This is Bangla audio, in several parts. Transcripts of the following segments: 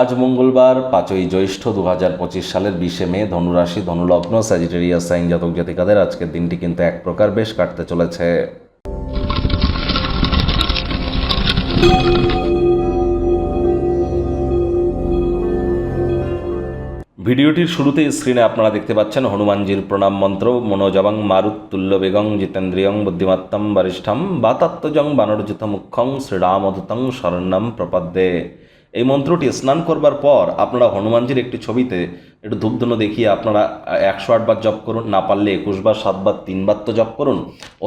আজ মঙ্গলবার, পাঁচই জ্যৈষ্ঠ দু হাজার পঁচিশ সালের বিশে মে, ধনুরাশি, ধনুলগ্ন স্যাজিটেরিয়াস সাইন জাতক জাতিকাদের আজকের দিনটি কিন্তু এক প্রকার বেশ কাটতে চলেছে। ভিডিওটির শুরুতে স্ক্রিনে আপনারা দেখতে পাচ্ছেন হনুমানজির প্রণাম মন্ত্র, মনোজবাং মারুত্তুল্য বেগং জিতেন্দ্রিয়ং বুদ্ধিমত্তম বরিষ্ঠম বাতাত্মজং বানরজিত মুখ্যং শ্রীরামদূতং শরণ্যম প্রপদ্যে। এই মন্ত্রটি স্নান করবার পর আপনারা হনুমানজির একটি ছবিতে একটু ধূপধুনো দেখিয়ে আপনারা একশো আটবার জপ করুন, না পারলে একুশবার সাতবার তিনবার তো জপ করুন।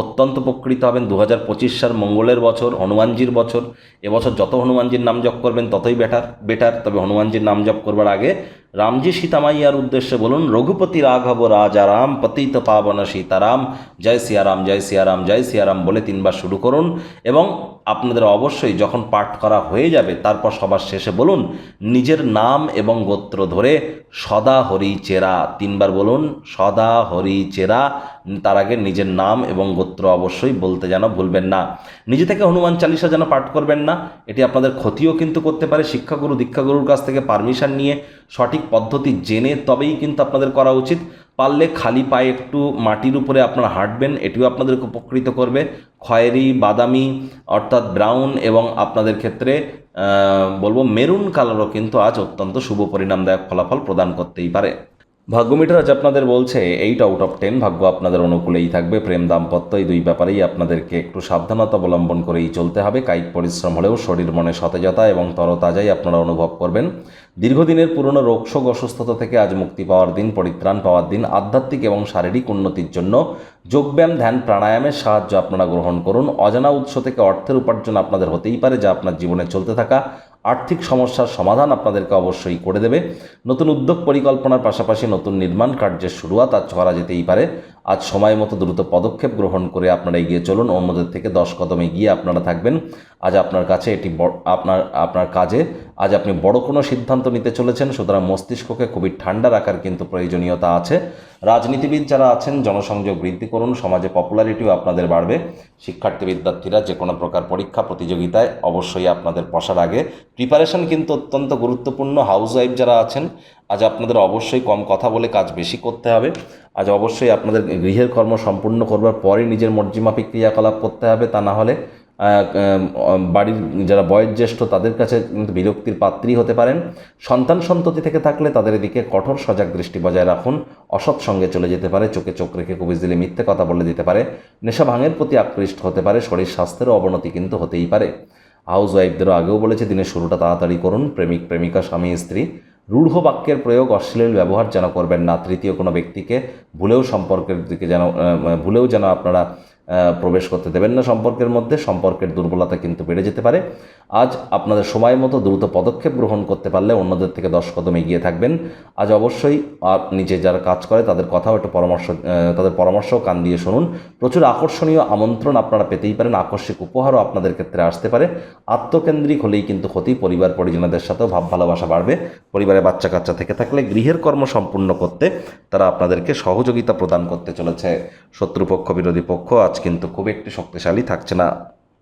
অত্যন্ত উপকৃত হবেন। দু হাজার পঁচিশ সাল মঙ্গলের বছর, হনুমানজির বছর, এবছর যত হনুমানজির নাম জপ করবেন, ততই বেটার বেটার তবে হনুমানজির নাম জপ করবার আগে রামজি সীতামাইয়ার উদ্দেশ্যে বলুন, রঘুপতি রাঘব রাজা রাম, পতিত পাবন সীতারাম, জয় সিয়ারাম জয় সিয়ারাম জয় সিয়ারাম বলে তিনবার শুরু করুন। এবং আপনাদের অবশ্যই যখন পাঠ করা হয়ে যাবে, তারপর সবার শেষে বলুন, নিজের নাম এবং গোত্র ধরে সদা হরি চেরা। তিনবার বলুন, সদা হরি চেরা। তার আগে নিজের নাম এবং গোত্র অবশ্যই বলতে যেন ভুলবেন না। নিজে থেকে হনুমান চালিসা যেন পাঠ করবেন না, এটি আপনাদের ক্ষতিও কিন্তু করতে পারে। শিক্ষাগুরু, দীক্ষাগুরুর কাছ থেকে পারমিশন নিয়ে সঠিক পদ্ধতি জেনে তবেই কিন্তু আপনাদের করা উচিত। পারলে খালি পায়ে একটু মাটির উপরে আপনারা হাঁটবেন, এটিও আপনাদেরকে উপকৃত করবে। খয়েরি, বাদামি, অর্থাৎ ব্রাউন এবং আপনাদের ক্ষেত্রে বলব মেরুন কালারও কিন্তু আজ অত্যন্ত শুভ পরিণামদায়ক ফলাফল প্রদান করতেই পারে। ভাগ্যমিটার আজ আপনাদের বলছে এইট আউট অফ টেন ভাগ্য আপনাদের অনুকূলেই থাকবে, প্রেম দাম্পত্য এই দুই ব্যাপারেই আপনাদেরকে একটু সাবধানতা অবলম্বন করেই চলতে হবে। কায়িক পরিশ্রম হলেও শরীর মনে সতেজতা এবং তরতাজাই আপনারা অনুভব করবেন। দীর্ঘদিনের পুরনো রোগশোক অসুস্থতা থেকে আজ মুক্তি পাওয়ার দিন, পরিত্রাণ পাওয়ার দিন, আধ্যাত্মিক এবং শারীরিক উন্নতির জন্য যোগব্যায়াম, ধ্যান, প্রাণায়ামের সাহায্য আপনারা গ্রহণ করুন। অজানা উৎস থেকে অর্থের উপার্জন আপনাদের হতেই পারে যা আপনার জীবনে চলতে থাকা আর্থিক সমস্যার সমাধান আপনাদেরকে অবশ্যই করে দেবে। নতুন উদ্যোগ পরিকল্পনার পাশাপাশি নতুন নির্মাণ কার্যের শুরুয়াত আজ করা যেতেই পারে। আজ সময় মতো দ্রুত পদক্ষেপ গ্রহণ করে আপনারা এগিয়ে চলুন। অন্যদের থেকে দশ কদমে গিয়ে আপনারা থাকবেন। আজ আপনার কাছে এটি আপনার আপনার কাজে আজ আপনি বড় কোনো সিদ্ধান্ত নিতে চলেছেন, সুতরাং মস্তিষ্ককে খুবই ঠান্ডা রাখার কিন্তু প্রয়োজনীয়তা আছে। রাজনীতিবিদ যারা আছেন, জনসংযোগ বৃদ্ধি করুন, সমাজে পপুলারিটিও আপনাদের বাড়বে। শিক্ষার্থী বিদ্যার্থীরা যে কোনো প্রকার পরীক্ষা, প্রতিযোগিতায় অবশ্যই আপনাদের বসার আগে। প্রিপারেশন কিন্তু অত্যন্ত গুরুত্বপূর্ণ। হাউস ওয়াইফ যারা আছেন, আজ আপনাদের অবশ্যই কম কথা বলে কাজ বেশি করতে হবে। আজ অবশ্যই আপনাদের গৃহের কর্ম সম্পূর্ণ করবার পরে নিজের মর্জিমাফিক ক্রিয়াকলাপ করতে হবে। তা না হলে বাড়ির যারা বয়োজ্যেষ্ঠ তাদের কাছে কিন্তু বিরক্তির পাত্রী হতে পারেন। সন্তান সন্ততি থেকে থাকলে তাদের এদিকে কঠোর সজাগ দৃষ্টি বজায় রাখুন। অসৎ সঙ্গে চলে যেতে পারে, চোখে চোখ রেখে কুবিজ দিলে মিথ্যে কথা বলে দিতে পারে। নেশা ভাঙের প্রতি আকৃষ্ট হতে পারে, শরীর স্বাস্থ্যেরও অবনতি কিন্তু হতেই পারে। হাউস ওয়াইফদেরও আগেও বলেছে, দিনের শুরুটা তাড়াতাড়ি করুন। প্রেমিক, প্রেমিকা, স্বামী, স্ত্রী। রূঢ় বাক্যের প্রয়োগ, অশ্লীল ব্যবহার যেন করবেন না। তৃতীয় কোনো ব্যক্তিকে ভুলেও সম্পর্কের দিকে যেন ভুলেও যেন আপনারা প্রবেশ করতে দেবেন না সম্পর্কের মধ্যে, সম্পর্কের দুর্বলতা কিন্তু বেড়ে যেতে পারে। আজ আপনাদের সময় মতো দ্রুত পদক্ষেপ গ্রহণ করতে পারলে অন্যদের থেকে দশ কদম এগিয়ে থাকবেন। আজ অবশ্যই আর নিজে যারা কাজ করে, তাদের কথাও একটু পরামর্শ তাদের পরামর্শও কান দিয়ে শুনুন। প্রচুর আকর্ষণীয় আমন্ত্রণ আপনারা পেতেই পারেন, আকস্মিক উপহারও আপনাদের ক্ষেত্রে আসতে পারে। আত্মকেন্দ্রিক হলেই কিন্তু ক্ষতি, পরিবার পরিজনদের সাথেও ভাব ভালোবাসা বাড়বে। পরিবারে বাচ্চা কাচ্চা থেকে থাকলে গৃহের কর্ম সম্পূর্ণ করতে তারা আপনাদেরকে সহযোগিতা প্রদান করতে চলেছে। শত্রুপক্ষ, বিরোধী পক্ষ আজ কিন্তু খুব একটি শক্তিশালী থাকছে না।